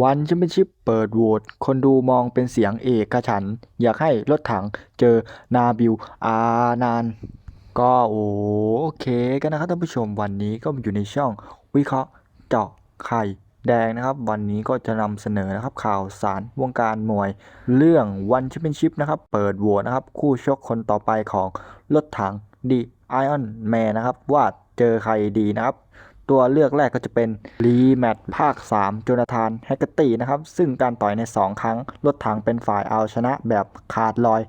วันแชมเปี้ยนชิพเปิดโหวตคนดูมองเป็นเสียงเอกฉันท์อยากให้รถถังเจอนาบิลอานานก็โอเคกันนะครับท่านผู้ชมวันนี้ก็อยู่ในช่องวิเคราะห์เจาะไข่แดงนะครับ วันนี้ก็จะนำเสนอนะครับข่าวสารวงการมวย เรื่องวันแชมเปี้ยนชิพนะครับ เปิดโหวตนะครับ คู่ชกคนต่อไปของรถถังดีไอออนแมนนะครับ ว่าเจอใครดีนะครับ ตัวเลือกแรกก็จะเป็นรีแมตช์ภาค 3 โจนาธานแฮกเกอร์ตี้นะครับ ซึ่งการต่อยใน 2 ครั้ง รถถังเป็นฝ่ายเอาชนะแบบขาดลอย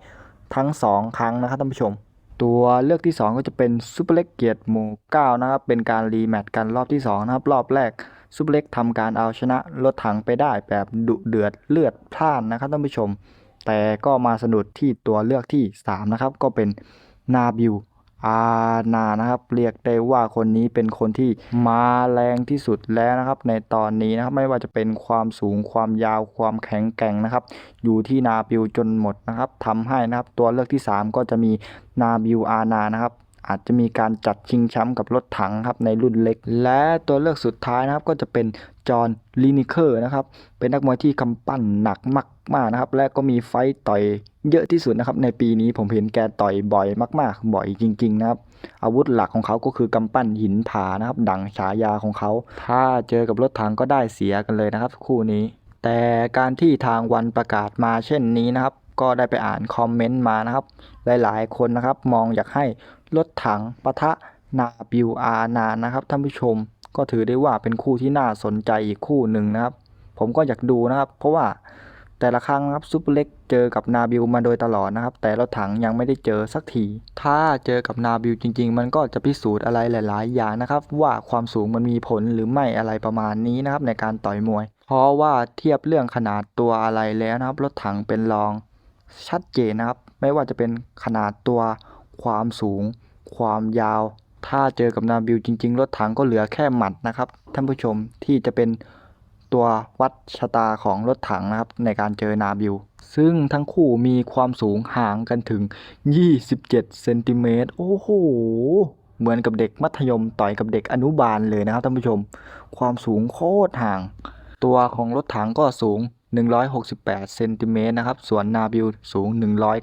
ทั้ง 2 ครั้งนะครับท่านผู้ชม ตัวเลือกที่ 2 ก็จะเป็นซูเปอร์เล็กเกียรติหมู่ 9 นะครับ เป็นการรีแมตช์กันรอบที่ 2 นะครับ รอบแรกซูเปอร์เล็กทำการเอาชนะรถถังไปได้แบบดุเดือดเลือดพล่านนะครับท่านผู้ชม แต่ก็มาสะดุดที่ตัวเลือกที่ 3 นะครับ ก็เป็นนาบิล อานานะครับ เรียกได้ว่าคนนี้เป็นคนที่มาแรงที่สุดแล้วนะครับ ในตอนนี้นะครับไม่ว่าจะเป็นความสูงความยาวความแข็งแกร่งนะครับ อยู่ที่นาบิลจนหมดนะครับทำให้นะครับตัวเลือกที่ 3 ก็จะมีนาบิลอานานะครับ อาจจะมีการจัดชิงแชมป์กับรถถังครับในรุ่นเล็ก และตัวเลือกสุดท้ายนะครับก็จะเป็นจอห์นลินิเคอร์นะครับเป็นนักมวยที่กำปั้นหนักมากๆนะครับ และก็มีไฟต์ต่อยเยอะที่สุดนะครับในปีนี้ผมเห็นแกต่อยบ่อยมาก ๆ บ่อยจริง ๆ นะครับ อาวุธหลักของเขาก็คือกำปั้นหินผานะครับ ดังฉายาของเขา ถ้าเจอกับรถถังก็ได้เสียกันเลยนะครับ คู่นี้ แต่การที่ทางวันประกาศมาเช่นนี้นะครับ ก็ได้ไปอ่านคอมเมนต์มานะครับ หลายๆ คนนะครับ มองอยากให้ รถถังปะทะนาบิวอานานะครับท่านผู้ชม ก็ถือได้ว่าเป็นคู่ที่น่าสนใจอีกคู่หนึ่งนะครับ ผมก็อยากดูนะครับ เพราะว่าแต่ละครั้งครับซุปเปอร์เล็กเจอกับนาบิลมาโดยตลอดนะครับ แต่รถถังยังไม่ได้เจอสักที ถ้าเจอกับนาบิลจริง ๆ มันก็จะพิสูจน์อะไรหลาย ๆ อย่างนะครับ ว่าความสูงมันมีผลหรือไม่อะไรประมาณนี้นะครับในการต่อยมวย เพราะว่าเทียบเรื่องขนาดตัวอะไรแล้วนะครับ รถถังเป็นรองชัดเจนนะครับ ไม่ว่าจะเป็นขนาดตัว ความสูง ความยาว ถ้าเจอกับนาบิลจริง ๆ รถถังก็เหลือแค่หมัดนะครับ ท่านผู้ชมที่จะเป็นตัววัดชะตาของรถถังนะครับในการเจอนาบิลซึ่งทั้งคู่มีความสูงห่างกันถึง 27 เซนติเมตร โอ้โห เหมือนกับเด็กมัธยมต่อยกับเด็กอนุบาลเลยนะครับท่านผู้ชม ความสูงโคตรห่าง ตัวของรถถังก็สูง 168เซนติเมตรนะครับ ส่วนนาบิลสูง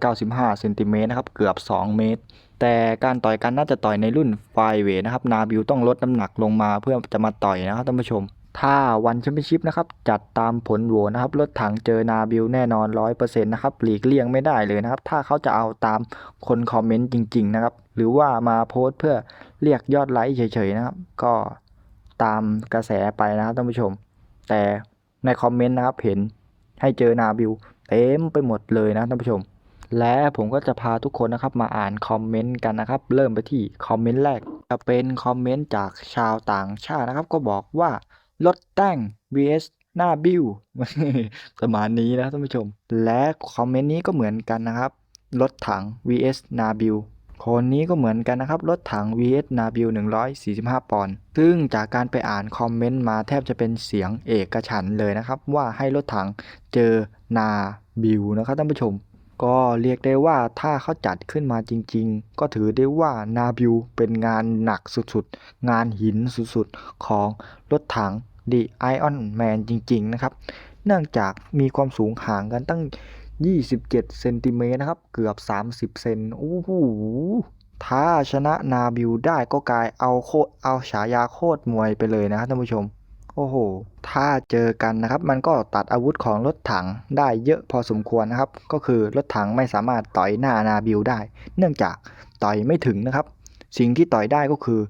195เซนติเมตรนะครับ เกือบ 2 เมตร แต่การต่อยกันน่าจะต่อยในรุ่นไฟเวทนะครับ นาบิลต้องลดน้ำหนักลงมาเพื่อจะมาต่อยนะครับท่านผู้ชม ถ้าวันแชมเปี้ยนชิพนะครับ จัดตามผลโหวตนะครับ รถถังเจอนาบิลแน่นอน 100%นะครับ หลีกเลี่ยงไม่ได้เลยนะครับ ถ้าเขาจะเอาตามคนคอมเมนต์จริง ๆ นะครับ หรือว่ามาโพสต์เพื่อเรียกยอดไลค์เฉยๆนะครับ ก็ตามกระแสไปนะครับท่านผู้ชม แต่ในคอมเมนต์นะครับเห็น ให้เจอนาบิลเต็มไปหมดเลยนะท่านผู้ชม และผมก็จะพาทุกคนนะครับมาอ่านคอมเมนต์กันนะครับ เริ่มไปที่คอมเมนต์แรกจะเป็นคอมเมนต์จากชาวต่างชาตินะครับ ก็บอกว่ารถแต่ง vs หน้าบิวประมาณนี้นะท่านผู้ชม และคอมเมนต์นี้ก็เหมือนกันนะครับ รถถัง vs นาบิล คนนี้ก็เหมือนกันนะครับ รถถัง vs นาบิล145 ปอนด์ ซึ่งจากการไปอ่านคอมเมนต์มาแทบจะเป็นเสียงเอกฉันเลยนะครับ ว่าให้รถถังเจอนาบิลนะครับท่านผู้ชม ก็เรียกได้ว่าถ้าเขาจัดขึ้นมาจริง ๆ ก็ถือได้ว่านาบิลเป็นงานหนักสุดๆ งานหินสุดๆ ของรถถังดีไอออนแมนจริง ๆ นะครับ เนื่องจากมีความสูงห่างกันตั้ง 27เซนติเมตรนะครับ เกือบ30เซนโอ้โหถ้าชนะนาบิลได้ก็กลายเอาโคตรเอาฉายาโคตรมวยไปเลยนะครับท่านผู้ชม โอ้โห ถ้าเจอกันนะครับ มันก็ตัดอาวุธของรถถังได้เยอะพอสมควรนะครับ ก็คือรถถังไม่สามารถต่อยหน้านาบิลได้ เนื่องจากต่อยไม่ถึงนะครับ สิ่งที่ต่อยได้ก็คือ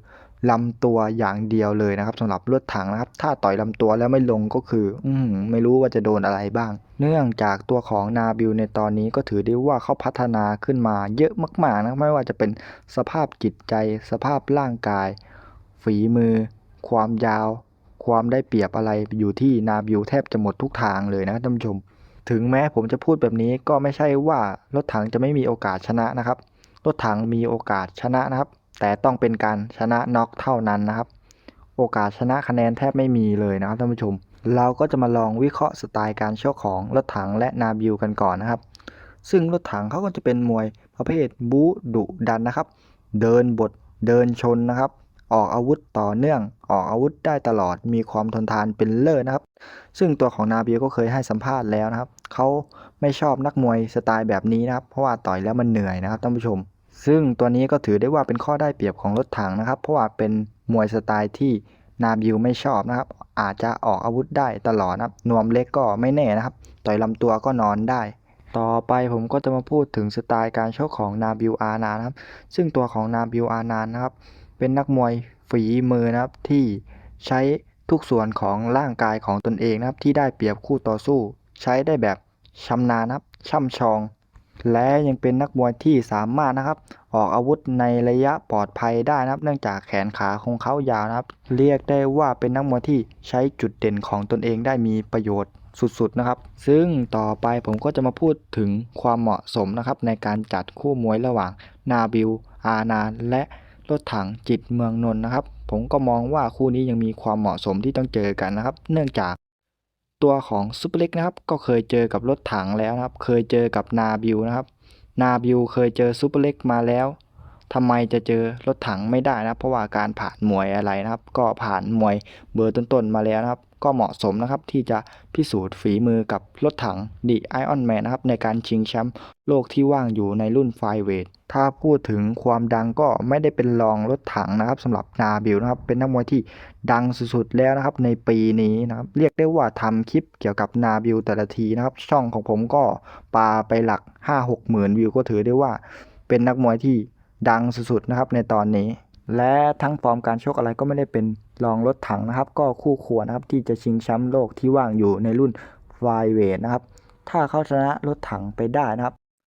ลำตัวอย่างเดียวเลยนะครับสำหรับรถถังนะครับ ถ้าต่อยลำตัวแล้วไม่ลงก็คือ อืมไม่รู้ว่าจะโดนอะไรบ้าง เนื่องจากตัวของนาบิลในตอนนี้ก็ถือได้ว่าเขาพัฒนาขึ้นมาเยอะมากๆนะไม่ว่าจะเป็นสภาพจิตใจ สภาพร่างกาย ฝีมือ ความยาว ความได้เปรียบอะไรอยู่ที่นาบิลแทบจะหมดทุกทางเลยนะท่านผู้ชม ถึงแม้ผมจะพูดแบบนี้ก็ไม่ใช่ว่ารถถังจะไม่มีโอกาสชนะนะครับ รถถังมีโอกาสชนะนะครับ แต่ต้องเป็นการชนะน็อกเท่านั้นนะครับ โอกาสชนะคะแนนแทบไม่มีเลยนะครับท่านผู้ชม เราก็จะมาลองวิเคราะห์สไตล์การชกของรถถังและนาบิลกันก่อนนะครับ ซึ่งรถถังเขาก็จะเป็นมวยประเภทบูดุดันนะครับ เดินบดเดินชนนะครับ ออกอาวุธต่อเนื่อง ออกอาวุธได้ตลอดมีความทนทานเป็นเลิศนะครับ ซึ่งตัวของนาบิลก็เคยให้สัมภาษณ์แล้วนะครับเขาไม่ชอบนักมวยสไตล์แบบนี้นะครับ เพราะว่าต่อยแล้วมันเหนื่อยนะครับท่านผู้ชม ซึ่งตัวนี้ก็ถือได้ว่าเป็นข้อได้เปรียบของรถถังนะครับ เพราะว่าเป็นมวยสไตล์ที่นาบิลไม่ชอบนะครับ อาจจะออกอาวุธได้ตลอดนะครับนวมเล็กก็ไม่แน่นะครับ ต่อยลำตัวก็นอนได้ ต่อไปผมก็จะมาพูดถึงสไตล์การชกของนาบิลอานานะครับ ซึ่งตัวของนาบิลอานานนะครับ เป็นนักมวยฝีมือนะครับที่ใช้ทุกส่วนของร่างกายของตนเองนะครับที่ได้เปรียบคู่ต่อสู้ ใช้ได้แบบชำนาญนะครับช่ำชอง และยังเป็นนักมวยที่สามารถนะครับ ออกอาวุธในระยะปลอดภัยได้นะครับ เนื่องจากแขนขาของเขายาวนะครับ เรียกได้ว่าเป็นนักมวยที่ใช้จุดเด่นของตนเองได้มีประโยชน์สุดๆนะครับ ซึ่งต่อไปผมก็จะมาพูดถึงความเหมาะสมนะครับ ในการจัดคู่มวยระหว่างนาบิล อาร์นาและรถถังจิตเมืองนนท์นะครับ ผมก็มองว่าคู่นี้ยังมีความเหมาะสมที่ต้องเจอกันนะครับ เนื่องจาก ตัวของซูเปอร์เล็กนะครับก็เคยเจอกับรถถังแล้วนะครับ เคยเจอกับนาบิวนะครับ นาบิวเคยเจอซูเปอร์เล็กมาแล้ว ทำไมจะเจอรถถังไม่ได้นะครับเพราะว่าการผ่านมวยอะไรนะครับ ก็ผ่านมวยเบอร์ต้นๆมาแล้วนะครับ ก็เหมาะสมนะครับที่จะพิสูจน์ฝีมือกับรถถังดีไอออนแมนนะครับในการชิงแชมป์โลกที่ว่างอยู่ในรุ่นไฟเวทถ้าพูดถึงความดังก็ไม่ได้เป็นรองรถถังนะครับสำหรับนาบิลนะครับ เป็นนักมวยที่ดังสุดๆแล้วนะครับ ในปีนี้นะครับเรียกได้ว่าทำคลิปเกี่ยวกับนาบิลแต่ละทีนะครับ ช่องของผมก็ปาไปหลัก 5-6หมื่นวิวก็ถือได้ว่า เป็นนักมวยที่ ดังสุดๆนะครับในตอนนี้ และทั้งฟอร์มการชกอะไรก็ไม่ได้เป็นรองรถถังนะครับ ก็คู่ควรนะครับที่จะชิงแชมป์โลกที่ว่างอยู่ในรุ่นไฟเวทนะครับ ถ้าเขาชนะรถถังไปได้นะครับ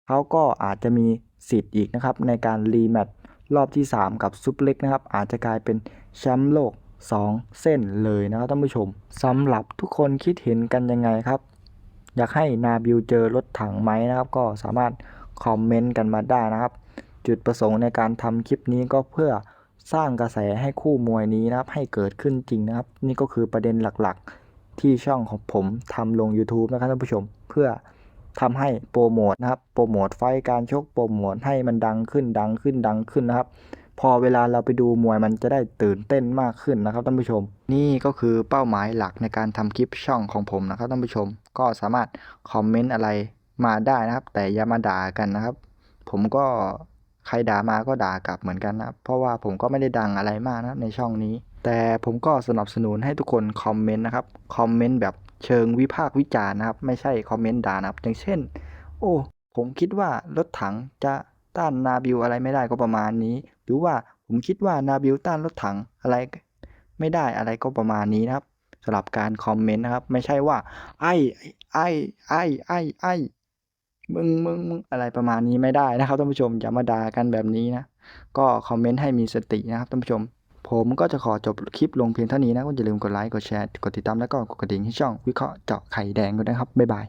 เขาก็อาจจะมีสิทธิ์อีกนะครับในการรีแมตช์รอบที่ 3 กับซุปเปอร์เล็กนะครับ อาจจะกลายเป็นแชมป์โลก 2 เส้นเลยนะครับท่านผู้ชมสำหรับทุกคนคิดเห็นกันยังไงครับ อยากให้นาบิลเจอรถถังไหมนะครับ ก็สามารถคอมเมนต์กันมาได้นะครับ จุดประสงค์ในการทำคลิปนี้ก็เพื่อสร้างกระแสให้คู่มวยนี้นะครับ ให้เกิดขึ้นจริงนะครับ นี่ก็คือประเด็นหลักๆ ที่ช่องของผมทำลง YouTube นะครับท่านผู้ชม เพื่อทำให้โปรโมทนะครับ โปรโมทไฟการชกโปรโมทให้มันดังขึ้นดังขึ้นดังขึ้นนะครับ พอเวลาเราไปดูมวยมันจะได้ตื่นเต้นมากขึ้นนะครับท่านผู้ชม นี่ก็คือเป้าหมายหลักในการทำคลิปช่องของผมนะครับท่านผู้ชม ก็สามารถคอมเมนต์อะไรมาได้นะครับ แต่อย่ามาด่ากันนะครับ ผมก็ ใครด่ามาก็ด่ากลับเหมือนกันนะเพราะว่าผมก็ไม่ได้ดังอะไรมากนะในช่องนี้ แต่ผมก็สนับสนุนให้ทุกคนคอมเมนต์นะครับคอมเมนต์แบบเชิงวิพากษ์วิจารณ์นะครับ ไม่ใช่คอมเมนต์ด่านะครับอย่างเช่น โอ้ผมคิดว่ารถถังจะต้านนาบิลอะไรไม่ได้ก็ประมาณนี้ หรือว่าผมคิดว่านาบิลต้านรถถังอะไรไม่ได้อะไรก็ประมาณนี้นะครับสำหรับการคอมเมนต์นะครับ ไม่ใช่ว่า ไอ้ไอ้ไอ้ไอ้ไอ้ มึงมึงมึงอะไรประมาณนี้ไม่ได้นะครับท่านผู้ชมอย่ามาด่ากันแบบนี้นะ ก็คอมเมนต์ให้มีสตินะครับท่านผู้ชม ผมก็จะขอจบคลิปลงเพียงเท่านี้นะก็อย่าลืมกดไลค์กดแชร์กดติดตามแล้วก็กดกระดิ่งให้ช่องวิเคราะห์เจาะไข่แดงด้วยนะครับบ๊ายบาย